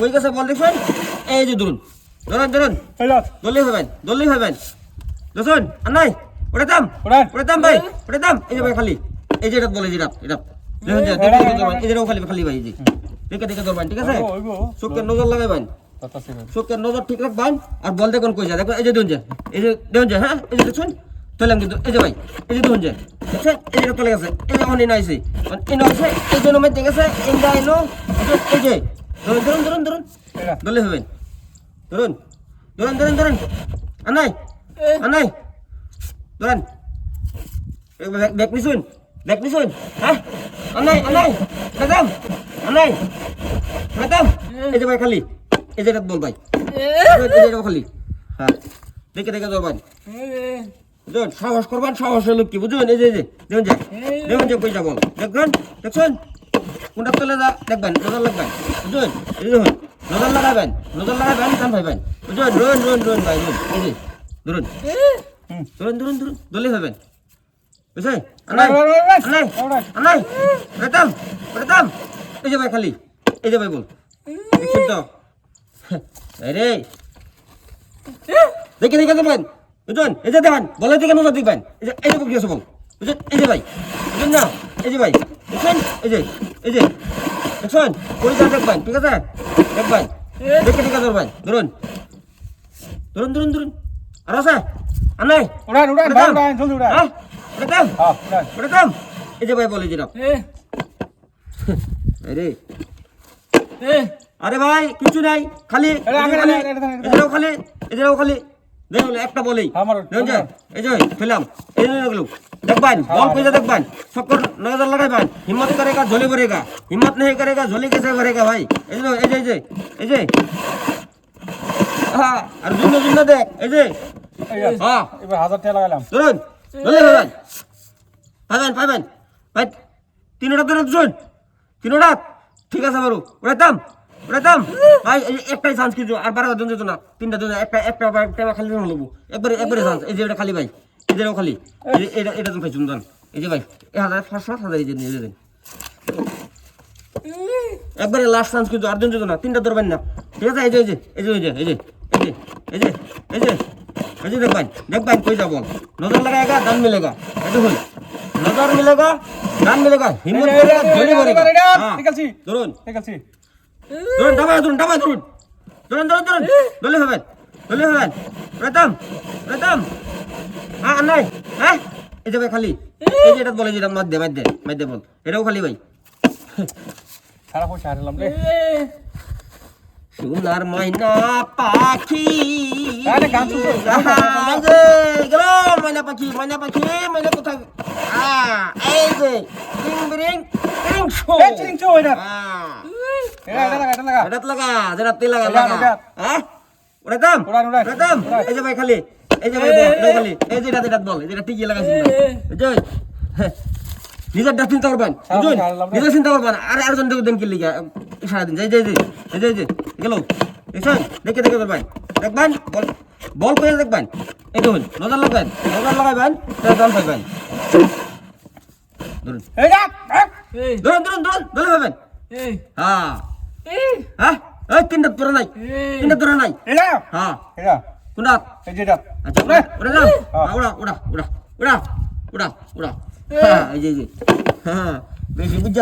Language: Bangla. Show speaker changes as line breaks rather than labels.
কই গেছে বল দেখুন এই যে ধরুন ধরুন ধরুন
হইল
দলি হবেন দলি হবেন দেখুন আর নাই ওটা দাম
ওড়ান।
ওটা দাম ভাই ওটা দাম এই যে ভাই খালি এই যে এটা বলে যে এটা এটা দেখুন যে দেখে দেখে ধরবেন এই যে এটাও খালি খালি ভাই এই দেখে দেখে ধরবেন ঠিক আছে নজর নজর ঠিক রাখবেন আর বল দেখুন কই যায় দেখুন এই যে দেখুন যে এই যে দেখুন যে হ্যাঁ এই যে দেখুন তোলাম কিন্তু এই যে ভাই এই যে দেখুন যে দেখছেন এই যে তোলে গেছে এই যে অনেক নাইছে এই নাইছে এই জন্য মেতে গেছে এই যে এই যে ধরুন ধরুন ধরুন ধরুন। হবেন ধরুন ধরুন ধরুন ধরুন। আনাই আনাই। ধরুন। ব্যাগ নিশুন ব্যাগ নিশুন হ্যাঁ? আনাই আনাই। ম্যাডাম আনাই। ম্যাডাম এই যে ভাই খালি এই যে বল ভাই। এই যে খালি। হ্যাঁ। দেখে দেখে ধরবেন সাহস করবেন সাহস হলো কি বুঝুন এই যে দেখুন যে দেখুন যে কই যাব দেখবেন দেখছেন কোনটা চলে যা দেখবেন নজর লাগবেন। বুঝুন এই দেখুন নজর লাগাবেন নজর লাগাবেন কান ভাইবেন বুঝুন রুন রুন রুন ভাই রুন এই যে ধরুন। ধরুন ধরুন ধরুন দলে হবেন বুঝছেন? আনাই আনাই আনাই রেতাম রেতাম এই যে ভাই খালি এই যে ভাই বল। তো? আরে দেখে দেখে দেবেন বুঝলেন এই যে দেখেন বলে দিকে নজর দিবেন। এই যে এই যে বকিয়েছে বল। বুঝলেন এই যে ভাই বুঝলেন না? এই যে ভাই। দেখছেন? এই যে এই যে দেখছেন? পরিচয় দেখবেন ঠিক আছে? দেখবেন দেখে দেখে ধরবেন ধরুন। ধরুন ধরুন ধরুন। আর আছে? আর নাই?
উড়ান উড়ান ভাই উড়ান জলদি উড়ান।
হ্যাঁ?
হ্যাঁ উড়ান।
এই যে ভাই বলে যেটা আরে। আরে ভাই কিছু নাই। খালি খালি খালি এটাও খালি। দেখুন একটা বলেই। এই যে ফেলাম। এই গেল দেখবেন বল খুঁজে দেখবেন। সকল নজর লাগাইবেন হিম্মত করেগা ঝলি ভরেগা হিম্মত নেই করেগা ঝলি কেসে ভরেগা ভাই। এই যে এই যে এই যে এই যে। হ্যাঁ আর জুন্য জুন্য দেখ এই যে। হ্যাঁ।
এবার হাজার টাকা লাগালাম।
ধরুন ধরুন ধরুন। পাবেন পাবেন। ভাই তিনোটা ধরুন শুন তিনোটা? ঠিক আছে বারু উড়াইতাম উড়াইতাম ভাই একটাই চান্স কিছু আর বারো জন যেত না। তিনটা জন একটা একটা খালি লবো একবারে একবারে চান্স এই যে এটা খালি ভাই। এদেরও খালি এটা এটা তুমি খাইছুন ধরেন এই যে ভাই এক হাজার পাঁচশো হাজার এই যে নিয়ে দেন একবারে লাস্ট চান্স কিন্তু আটজন যেত না তিনটা ধরবেন না ঠিক আছে এই যে এই যে এই যে এই যে এই যে এই যে এই যে দেখবেন দেখবেন কই যাব নজর লাগায়গা দান মিলেগা এই দেখুন নজর মিলেগা দান মিলেগা হিম্মত
করেগা
জড়ি
করেগা নিকালছি
ধরুন
নিকালছি
ধরুন ডাবা ধরুন ডাবা ধরুন ধরুন ধরুন ধরুন দলে হবেন দলে হবেন প্রথম প্রথম হ্যাঁ নাই? হ্যাঁ? এই যে খালি। এই যে এটা বলে যেটা মাধ্যে মাধ্যে মাধ্যে বল। এটাও খালি ভাই।
সারা পয়সা হারালাম রে
সোনার ময়না পাখি।
আরে গান শুনছো?
এই যে গেল ময়না পাখি ময়না পাখি ময়না কোথায়? এই যে টিং বিরিং টিং শো।
এই চিরিং এটা। এটা এটা লাগা এটা লাগা।
এটাত লাগা যেটা তেল লাগা লাগা। হ্যাঁ? ওটা দাম?
উড়ান,
দাম? এই যে ভাই খালি। এই যে ভাই এই বল টিকিয়ে লাগাইছি চিন্তা করবেন
সারা
বুঝুন
রে।
নিজের চিন্তা করবেন আর আরেকজন দেখো দেন কি লিগা সারাদিন যাই যাই যাই এই যে এই যে গেল। দেখছেন? দেখে দেখে করবেন। দেখবেন? বল বল করে দেখবেন। এই দেখুন নজর লাগাবেন নজর লাগাবেন তাহলে দল পাইবেন ধরুন। ধরুন ধরুন ধরুন ধরে পাবেন হ্যাঁ। হ্যাঁ? এই তিনটা তোরা নাই। তিনটা তোরা নাই। হ্যাঁ। কোনটা
এই যে এটা
আচ্ছা ওটা ওটা দাও ওটা ওটা ওটা ওটা ওটা ওটা এই যে হ্যাঁ বেশি বুঝ